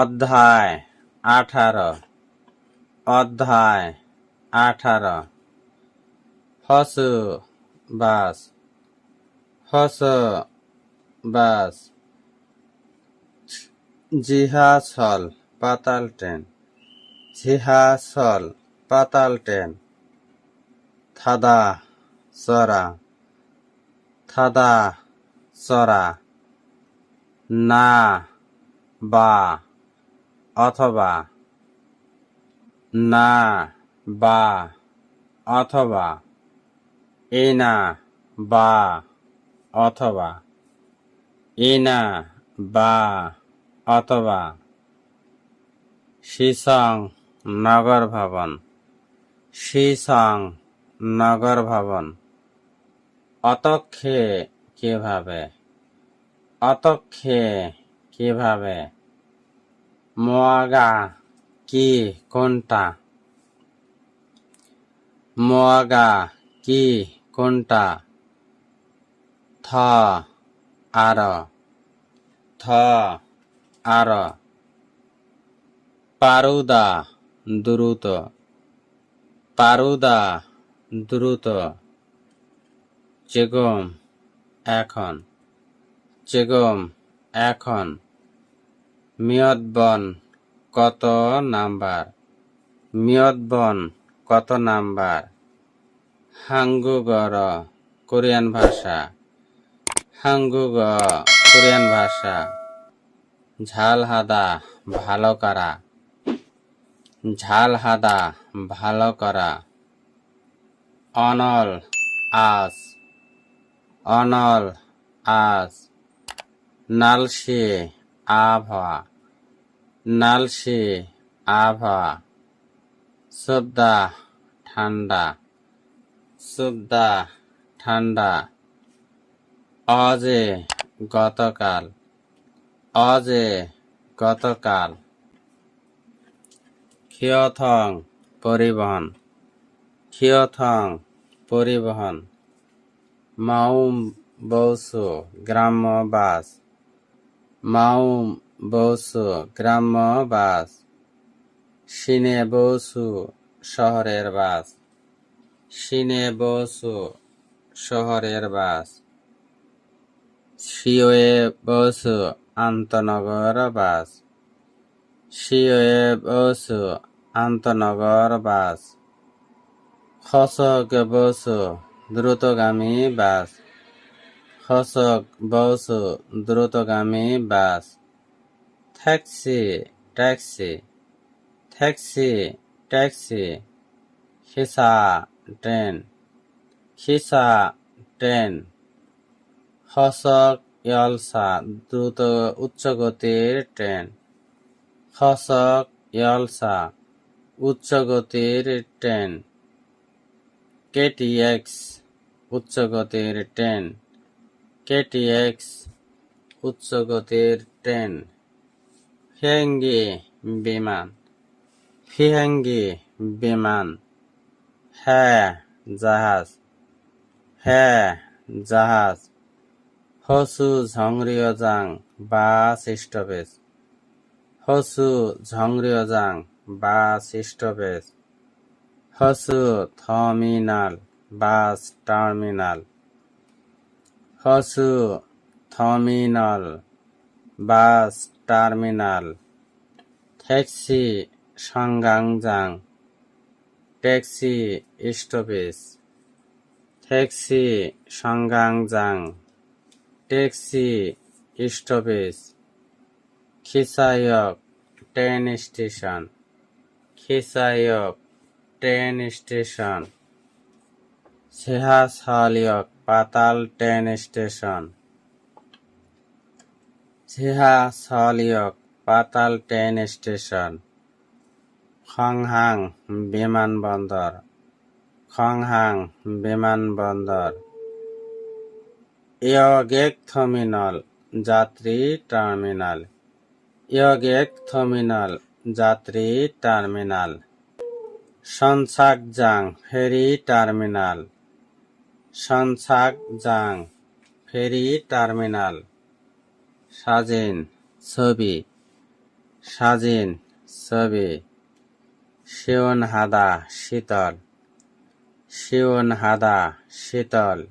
অধ্যায় আঠারো। অধ্যায় আঠারো। হসু বাস। হস বাস। জিহাসল পাতাল ট্রেন জিহাসল পাতাল ট্রেন থাদা সরা। থাদা সরা। না বা। অথবা না, বা, অথবা এনা বা, অথবা এনা বা, অথবা শিসং নগর ভবন শিসং নগর ভবন। অতক্ষে কীভাবে অতক্ষে কীভাবে মোয়াগা কি কোনটা? মোয়াগা কি কোনটা? থ আর। থ আর। পারুদা দ্রুত। পারুদা দ্রুত। চেগম এখন। চেগম এখন। মিয়দবন কত নাম্বার? মিয়দবন কত নাম্বার? হাঙ্গুগর, কোরিয়ান ভাষা। হাঙ্গুগ কোরিয়ান ভাষা। ঝাল হাদা ভালো করা। ঝাল হাদা ভালো করা। অনল আস অনল আস নালসে, আবহাওয়া। নালসে, আভা সুবদা ঠান্ডা সুবদা ঠান্ডা। অজে, গতকাল। অজে, গতকাল। ক্ষিয়থং, পরিবহন। ক্ষিয়থং, পরিবহন। মাউম, বৌসু, গ্রাম্য বাস। মাউম বৌসু গ্রাম্য বাস সিনে বৌসু, শহরের বাস। সিনে বৌসু, শহরের বাস। শিওয়ে বসু, আন্তনগর বাস। শিওয়ে বসু, আন্তনগর বাস। খসক বসু, দ্রুতগামী বাস। খসক বসু, দ্রুতগামী bus. Taxi taxi taxi taxi Khisa train খিসা ট্রেন খসক ইয়লসা দ্রুত উচ্চ গতির ট্রেন খসক ইয়লসা উচ্চ গতির ট্রেন কেটিএক্স উচ্চ গতির ট্রেন কেটিএক্স উচ্চ গতির ট্রেন ফিহেঙ্গি বিমান ফিহেঙ্গি বিমান হ্যাঁ জাহাজ হ্যাঁ জাহাজ হসু ঝংরিয়জাং বাস স্টপেজ হসু ঝংরিয়জাং বাস স্টপেজ হসু থার্মিনাল বাস টার্মিনাল হসু থার্মিনাল বাস টার্মিনাল, ট্যাক্সি সংগাংজাং, ট্যাক্সি স্টপেজ, ট্যাক্সি সংগাংজাং, ট্যাক্সি স্টপেজ খিসায়ক ট্রেন স্টেশন খিসায়ক ট্রেন স্টেশন সেহাসালিয়ক পাতাল ট্রেন স্টেশন সেহাসালিয়ক পাতাল ট্রেন স্টেশন। খংহাং বিমানবন্দর খংহাং বিমানবন্দর ইয়গেক থার্মিনাল যাত্রী টার্মিনাল। ইয়গেক থার্মিনাল যাত্রী টার্মিনাল। সনসাকজাং ফেরি টার্মিনাল। সনসাকজাং ফেরি টার্মিনাল। সাজেন, ছবি। সাজিন, ছবি। শিওন হাদা শীতল। শিওন হাদা শীতল।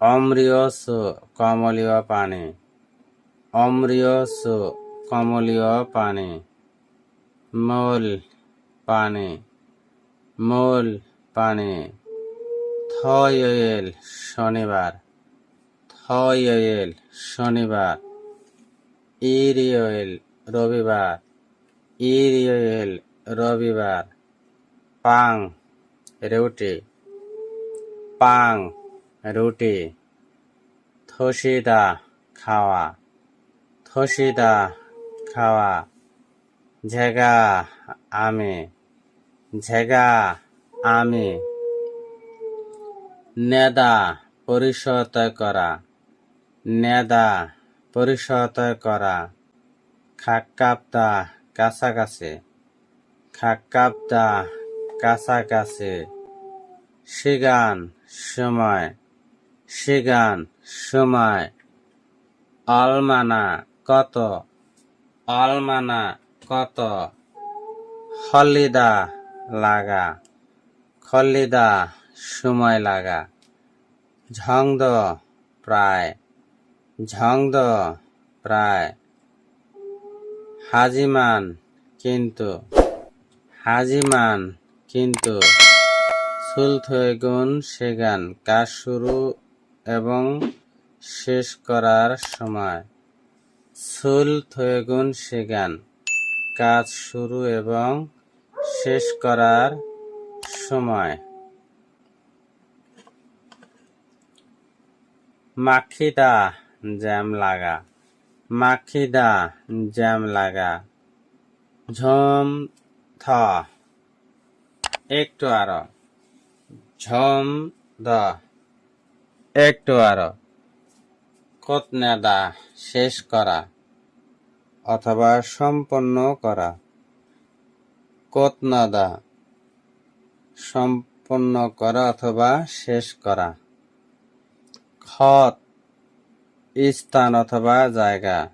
অম্রিয় সু কমলীয় পানি। অম্রিয় সু কমলীয় পানি। মূল পানি। মূল পানি। থয়েল শনিবার। থয়েল শনিবার। ইরিয়েল রবিবার। ইরিয়েল রবিবার। পাং, রুটি। পাং, রুটি। থসিদা খাওয়া। থসিদা খাওয়া। ঝেগা আমি। ঝেগা আমি। নেদা পরিশোধ করা। নেদা পরিশোধ করা। খাক্কাপ্তা কাছাকাছি। খাক্কাপ্তা কাছাকাছি। সিগান সময়। সিগান সময়। অলমানা কত? অলমানা কত? খলিদা লাগা। খলিদা সময় লাগা। ঝংদ প্রায়। ঝংদ, প্রায়। হাজিমান কিন্তু হাজিমান কিন্তু সুলথগুন সেগান কাজ শুরু এবং শেষ করার সময়। সুলথগুন সেগান কাজ শুরু এবং শেষ করার সময়। মাখিদা জ্যাম লাগা। মাখিদা, জ্যাম লাগা। ঝম, থ। একটু আরও। ঝম, দ। একটু আরও। কতনেদা শেষ করা অথবা সম্পন্ন করা। কতনাদা সম্পন্ন করা অথবা শেষ করা। খত স্থান অথবা জায়গা।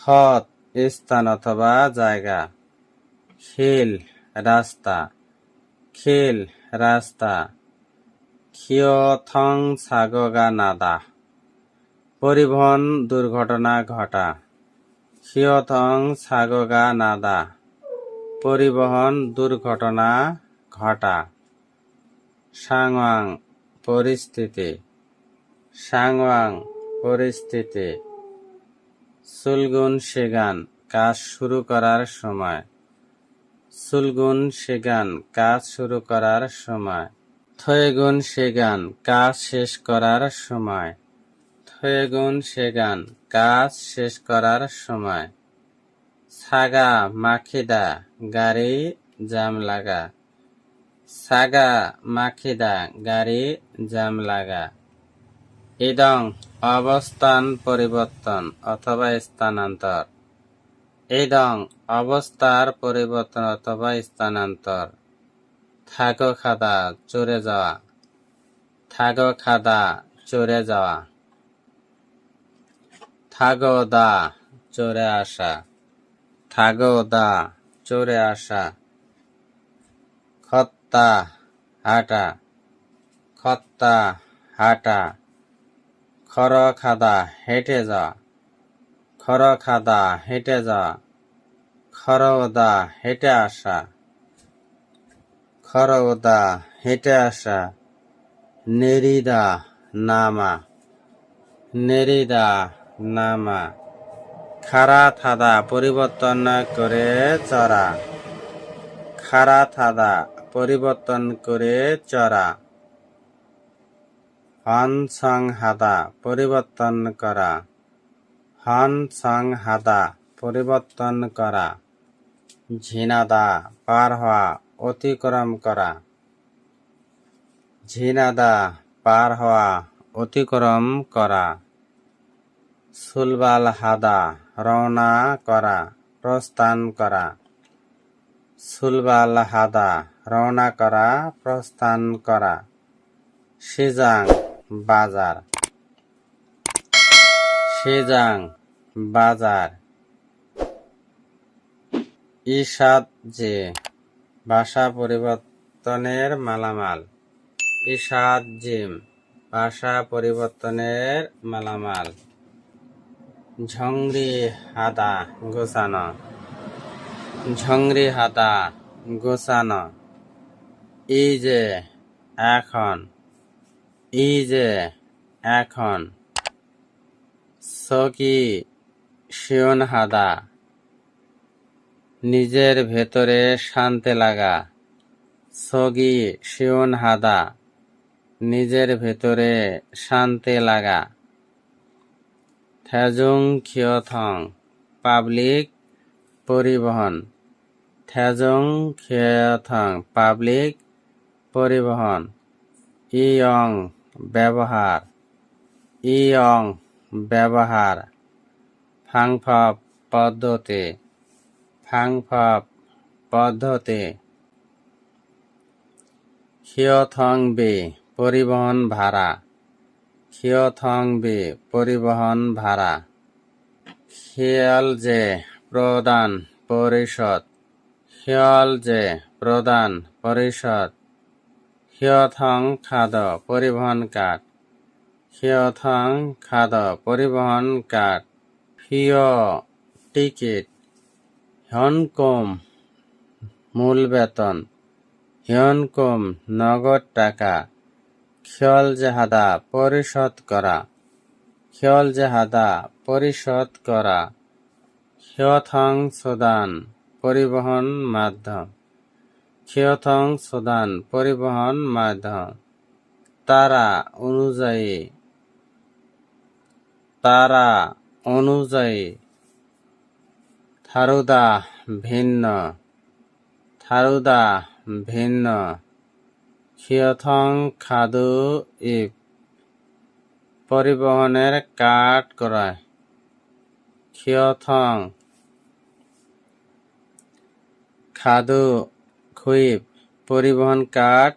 খত স্থান অথবা জায়গা। খিল, রাস্তা। খিল, রাস্তা। খিয়থং সাগগা নাদা পরিবহন দুর্ঘটনা ঘটা। খিয়থং সাগগা নাদা পরিবহন দুর্ঘটনা ঘটা। সাংওয়াং, পরিস্থিতি। সাংওয়াং পরিস্থিতি। সুলগুন সেগান কাজ শুরু করার সময়। সুলগুন সেগান কাজ শুরু করার সময়। থয়েগুন সেগান কাজ শেষ করার সময়। থয়েগুন সেগান কাজ শেষ করার সময়। সাগা মাখিদা গাড়ি জাম লাগা। সাগা মাখিদা গাড়ি জাম লাগা। ইদং অবস্থান পরিবর্তন অথবা স্থানান্তর। ইদং অবস্থার পরিবর্তন অথবা স্থানান্তর। থাকো খাদা, চড়ে যাওয়া। থাকো খাদা, চড়ে যাওয়া। থাগো দা, চড়ে আসা। থাগো দা, চড়ে আসা। খত্তা, হাঁটা। খত্তা, হাঁটা। খর খাদা হেঁটে যাওয়া খর খাদা হেঁটে যাওয়া খরদা হেঁটে আসা। খরদা হেঁটে আসা। নেরিদা, নামা। নেরিদা, নামা। খারা থাদা পরিবর্তন করে চড়া। খারা থাদা পরিবর্তন করে চড়া। হন সং হাদা পরিবর্তন করা। হন সং হাদা পরিবর্তন করা। ঝিনাদা, পার হওয়া, অতিক্রম করা। ঝিনাদা, পার হওয়া, অতিক্রম করা। সুলবাল হাদা রওনা করা, প্রস্থান করা। সুলবাল হাদা রওনা করা, প্রস্থান করা। সিজাং বাজার। সেজাং বাজার। ঈষাদ যে ভাষা পরিবর্তনের মালামাল। ঈষাদ জিম ভাষা পরিবর্তনের মালামাল। ঝংরি হাদা গোছানো। ঝংরি হাদা গোছানো। এই যে এখন এই যে, এখন। হাদা নিজের ভেতরে শান্তি লাগা। সগি হাদা নিজের ভেতরে শান্তি লাগা। থেজুং খিয়থং পাবলিক পরিবহন। থেজুং খিয়থং পাবলিক পরিবহন। ইয়ং ব্যবহার। ইয়ং ব্যবহার। ফাংফপ পদ্ধতি। ফাংফপ পদ্ধতি। বে পরিবহন ভাড়া। বে পরিবহন ভাড়া। যে প্রদান পরিষদ। যে প্রদান পরিষদ। হিয়থং খাদ পরিবহন কার্ড হিয়থং খাদ পরিবহন কার্ড ফিয় টিকিট হনকম মূল বেতন হিয়নকম নগদ টাকা খেয়াল জাহাদা পরিশোধ করা খেয়াল জাহাদা পরিশোধ করা হিয়থং সুদান পরিবহন মাধ্যম ক্ষয়থং সুদান, পরিবহন মাধ্যম। তারা অনুযায়ী তারা অনুযায়ী থারুদা ভিন্ন থারুদা ভিন্ন। ক্ষয়থং খাদু ইব, পরিবহনের কাঠ করা ক্ষয়থং খাদু খুইব পরিবহন কার্ড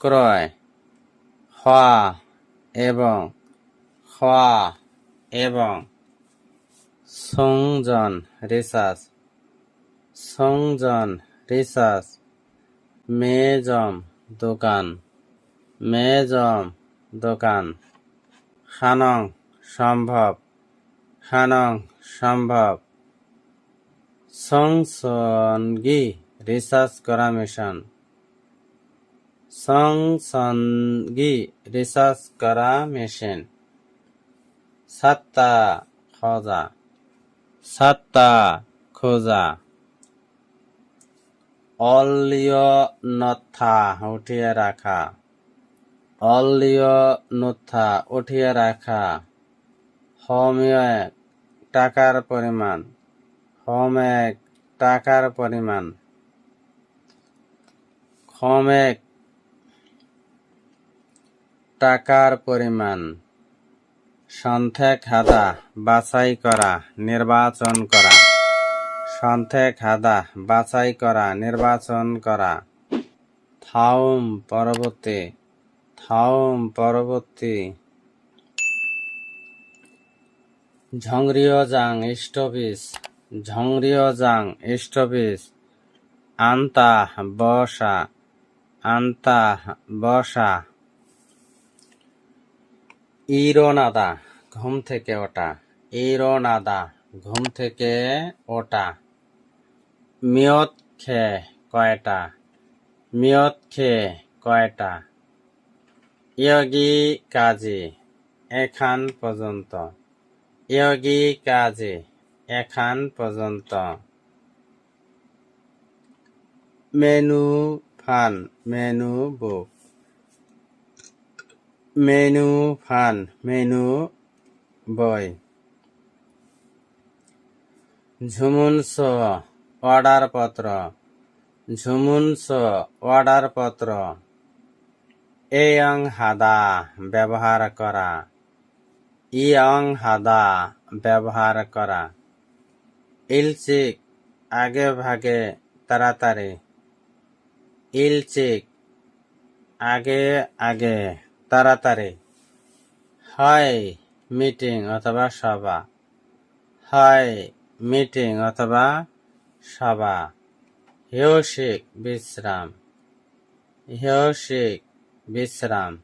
ক্রয় হওয়া এবং হওয়া এবং সংজন রিসার্চ সংজন রিসার্চ মেজম দোকান মেজম দোকান। খানং সম্ভব খানং সম্ভব সংসঙ্গী রিসার্চ করা মিশন। সংসঙ্গী রিসার্চ করা মেশিন। সাত্তা খোঁজা। সাত্তা খোঁজা। অলীয় নথা উঠিয়ে রাখা। অলীয় নথা উঠিয়ে রাখা। হোমিও টাকার পরিমাণ। হোমেক টাকার পরিমাণ। হোমেক টাকার পরিমাণ। সন্থে খাদা বাছাই করা, নির্বাচন করা। সন্থে খাদা বাছাই করা, নির্বাচন করা। থাউম পরবর্তী থাউম পরবর্তী। ঝংরিয় জাং স্টপিস ঝংরিয় জাং স্টপিস আন্তা, বসা। আন্তা বসা। ইরোনাদা, ঘুম থেকে ওঠা। ইরোনাদা, ঘুম থেকে ওটা মিয়ত খে কয়টা? মিয়ত খে কয়টা? ইয়গি কাজী, এখান পর্যন্ত। ইয়গি কাজী, এখান পর্যন্ত। মেনু ফান, মেনু বুক মেনু ফান, মেনু বই ঝুমুনস অর্ডার পত্র। ঝুমুনস অর্ডার পত্র। এয়ং হাদা, ব্যবহার করা। ইয়ং হাদা, ব্যবহার করা। ইলচিক, আগে ভাগে, তাড়াতাড়ি। ইলচিক আগে আগে, তাড়াতাড়ি। হয়, মিটিং অথবা সভা। হয়, মিটিং অথবা সভা। হেয়সিক বিশ্রাম। হেয়সিক বিশ্রাম।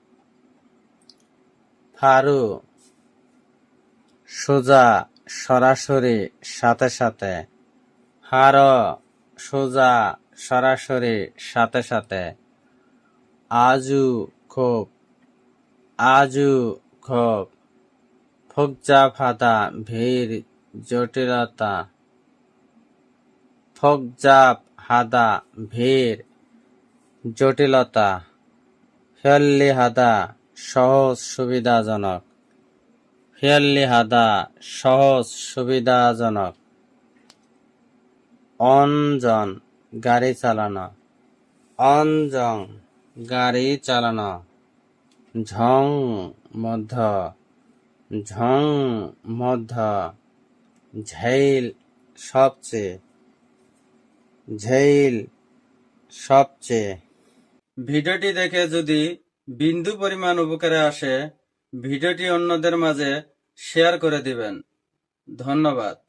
ফারু। সোজা, সরাসরি, সাথে সাথে। হার সোজা সরাসরি সাথে সাথে, আজু খুব আজু খুব ফকজা ফাদা ভিড় জটিলতা ফকজাপ হাদা ভিড় জটিলতা ফেয়াল্লি হাদা সহজ সুবিধাজনক ফেয়াল্লি হাদা সহজ সুবিধাজনক। অনজন গাড়ি চালানো। অনজং গাড়ি চালানো। ঝং মধ্য। ঝং মধ্য। ঝেইল সবচেয়ে। ঝেইল সবচেয়ে। ভিডিওটি দেখে যদি বিন্দু পরিমাণ উপকারে আসে, ভিডিওটি অন্যদের মাঝে শেয়ার করে দিবেন। ধন্যবাদ।